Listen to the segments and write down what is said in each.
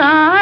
का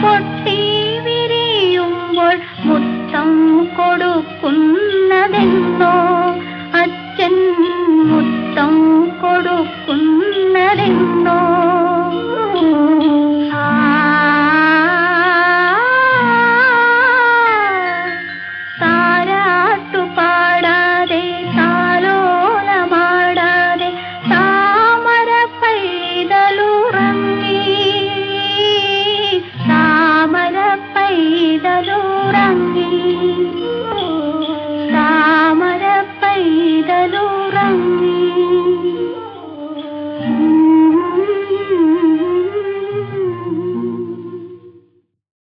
പൊട്ടി വിരിയുമ്പോൾ മുത്തം കൊടുക്കുന്നതെന്നോ sangue.